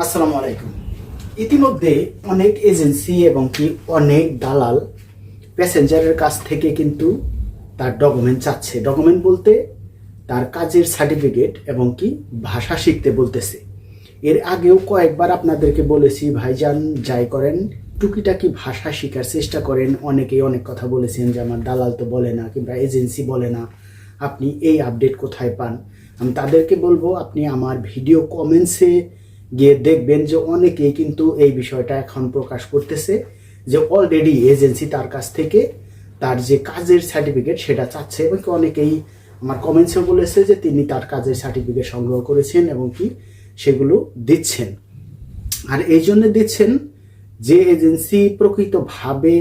আসসালামু আলাইকুম। ইতিমধ্যে অনেক এজেন্সি এবং কি অনেক দালাল প্যাসেঞ্জারের কাছ থেকে কিন্তু তার ডকুমেন্ট চাচ্ছে। ডকুমেন্ট বলতে তার কাজের সার্টিফিকেট এবং কি ভাষা শিখতে বলতেছে। এর আগেও কয়েকবার আপনাদেরকে বলেছি, ভাইজান, যাই করেন, টুকিটাকি ভাষা শেখার চেষ্টা করেন। অনেকেই অনেক কথা বলেছেন যে, আমার দালাল তো বলে না কিংবা এজেন্সি বলে না। আপনি এই আপডেট কোথায় পান? আমি তাদেরকে বলব, আপনি আমার ভিডিও কমেন্টসে গিয়ে দেখবেন যে অনেকেই কিন্তু এই বিষয়টা এখন প্রকাশ করতেছে যে অলরেডি এজেন্সি তার কাছ থেকে তার যে কাজের সার্টিফিকেট সেটা চাচ্ছে এবং অনেকেই আমার কমেন্টসেও বলেছে যে তিনি তার কাজের সার্টিফিকেট সংগ্রহ করেছেন এবং কি সেগুলো দিচ্ছেন। আর এই জন্য দিচ্ছেন যে এজেন্সি প্রকৃতভাবে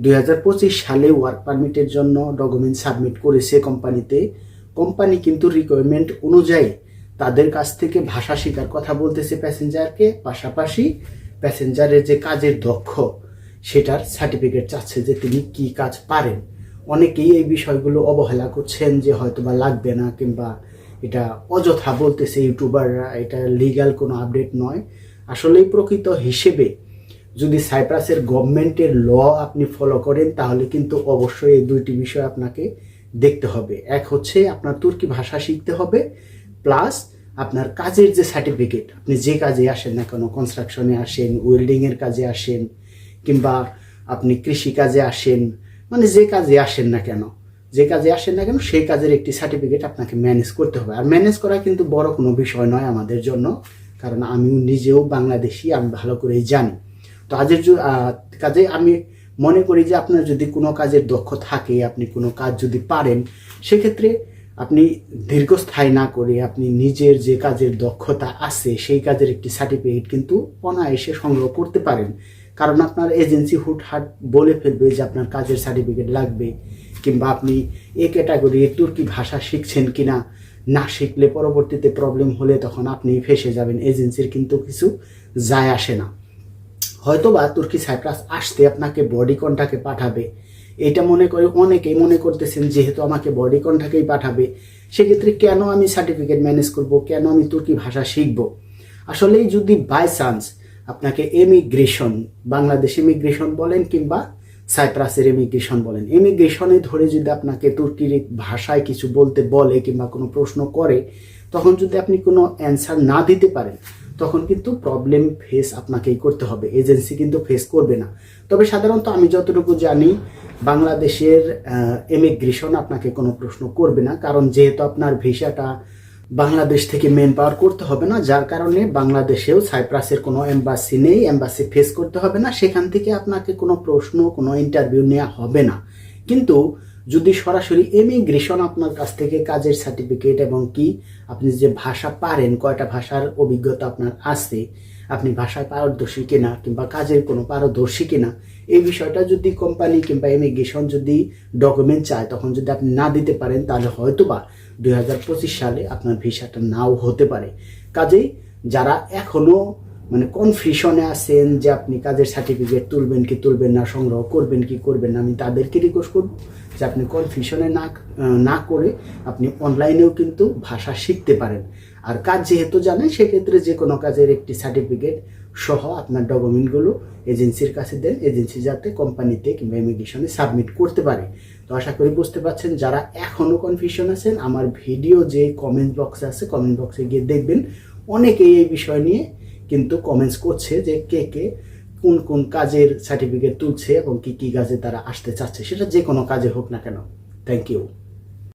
দু হাজার পঁচিশ সালে ওয়ার্ক পারমিটের জন্য ডকুমেন্ট সাবমিট করেছে কোম্পানিতে কোম্পানি কিন্তু রিকোয়ারমেন্ট অনুযায়ী তাদের কাছ থেকে ভাষা শেখার কথা বলতেছে প্যাসেঞ্জারকে। পাশাপাশি প্যাসেঞ্জারের যে কাজের দক্ষ, সেটার সার্টিফিকেট চাচ্ছে যে তিনি কি কাজ পারেন। অনেকেই এই বিষয়গুলো অবহেলা করছেন যে হয়তো বা লাগবে না কিংবা এটা অযথা বলতেছে ইউটিউবাররা, এটা লিগ্যাল কোনো আপডেট নয়। আসলেই প্রকৃত হিসেবে যদি সাইপ্রাসের গভর্নমেন্টের ল আপনি ফলো করেন, তাহলে কিন্তু অবশ্যই এই দুইটি বিষয় আপনাকে দেখতে হবে। এক হচ্ছে আপনার তুর্কি ভাষা শিখতে হবে প্লাস আপনার কাজের যে সার্টিফিকেট আপনি যে কাজে আসেন না কেন কনস্ট্রাকশনে আসেন ওয়েল্ডিংয়ের কাজে আসেন, কিংবা আপনি কৃষি কাজে আসেন মানে যে কাজে আসেন না কেন, যে কাজে আসেন না কেন, সেই কাজের একটি সার্টিফিকেট আপনাকে ম্যানেজ করতে হবে। আর ম্যানেজ করা কিন্তু বড় কোনো বিষয় নয় আমাদের জন্য, কারণ আমিও নিজেও বাংলাদেশি, আমি ভালো করেই জানি। তো আজের কাজে আমি মনে করি যে আপনার যদি কোনো কাজের দক্ষ থাকে, আপনি কোনো কাজ যদি পারেন, সেক্ষেত্রে আপনি দীর্ঘস্থায়ী না করে আপনি নিজের যে কাজের দক্ষতা আছে, সেই কাজের একটি সার্টিফিকেট কিন্তু অনায়াসে সংগ্রহ করতে পারেন। কারণ আপনার এজেন্সি হুটহাট বলে ফেলবে যে আপনার কাজের সার্টিফিকেট লাগবে, কিংবা আপনি এ ক্যাটাগরির তুর্কি ভাষা শিখছেন কি না না শিখলে পরবর্তীতে প্রবলেম হলে তখন আপনি ফেসে যাবেন। এজেন্সির কিন্তু কিছু যায় আসে না। হয়তো বা তুর্কি সাইপ্রাস আসতে আপনাকে বডি কনটাকে পাঠাবে। এটা মনে করে অনেকেই মনে করতেছেন যেহেতু আমাকে বডি কনটাকেই পাঠাবে, সেক্ষেত্রে কেন আমি সার্টিফিকেট ম্যানেজ করব, কেন আমি তুর্কি ভাষা শিখব? আসলে যদি বাই চান্স আপনাকে এমিগ্রেশন বাংলাদেশ ইমিগ্রেশন বলেন কিংবা সাইপ্রাসের ইমিগ্রেশন বলেন ইমিগ্রেশনে ধরে যদি আপনাকে তুর্কির ভাষায় কিছু বলতে বলে কিংবা কোনো প্রশ্ন করে, তখন যদি আপনি কোনো অ্যান্সার না দিতে পারেন তখন কিন্তু প্রবলেম ফেস আপনাকেই করতে হবে। এজেন্সি কিন্তু ফেস করবে না। তবে সাধারণত আমি যতটুকু জানি, বাংলাদেশের এমিগ্রেশন আপনাকে কোনো প্রশ্ন করবে না। কারণ যেহেতু আপনার ভিসাটা বাংলাদেশ থেকে মেন পাওয়ার করতে হবে না, যার কারণে বাংলাদেশেও সাইপ্রাসের কোনো এম্বাসি নেই এম্বাসি ফেস করতে হবে না। সেখান থেকে আপনাকে কোনো প্রশ্ন, কোনো ইন্টারভিউ নেওয়া হবে না। কিন্তু যদি সরাসরি এমিগ্রেশন আপনার কাছ থেকে কাজের সার্টিফিকেট এবং কি, আপনি যে ভাষা পারেন, কয়টা ভাষার অভিজ্ঞতা আপনার আছে, আপনি ভাষায় পারদর্শী কিনা কিংবা কাজের কোনো পারদর্শী কিনা, এই বিষয়টা যদি কোম্পানি কিংবা ইমিগ্রেশন যদি ডকুমেন্ট চায়, তখন যদি আপনি না দিতে পারেন, তাহলে হয়তোবা দুই হাজার পঁচিশ সালে আপনার ভিসাটা নাও হতে পারে। কাজেই যারা এখনও মানে কনফিউশনে আছেন যে আপনি কাজের সার্টিফিকেট তুলবেন কি তুলবেন না, সংগ্রহ করবেন কি করবেন না, আমি তাদেরকে রিকোয়েস্ট করব যে আপনি কনফিউশনে না না করে আপনি অনলাইনেও কিন্তু ভাষা শিখতে পারেন। আর কাজ যেহেতু জানেন, সেক্ষেত্রে যে কোনো কাজের একটি সার্টিফিকেট সহ আপনার ডকুমেন্টগুলো এজেন্সির কাছে দেন, এজেন্সি যাতে কোম্পানিতে কিংবা ইমিগ্রেশনে সাবমিট করতে পারে। তো আশা করি বুঝতে পারছেন, যারা এখনও কনফিউশন আছেন, আমার ভিডিও যে কমেন্ট বক্সে আছে কমেন্ট বক্সে গিয়ে দেখবেন, অনেকেই এই বিষয় নিয়ে কিন্তু কমেন্টস করছে যে কে কে কোন কোন কাজের সার্টিফিকেট তুলছে এবং কি কি কাজে তারা আসতে চাচ্ছে। সেটা যে কোনো কাজে হোক না কেন। Thank you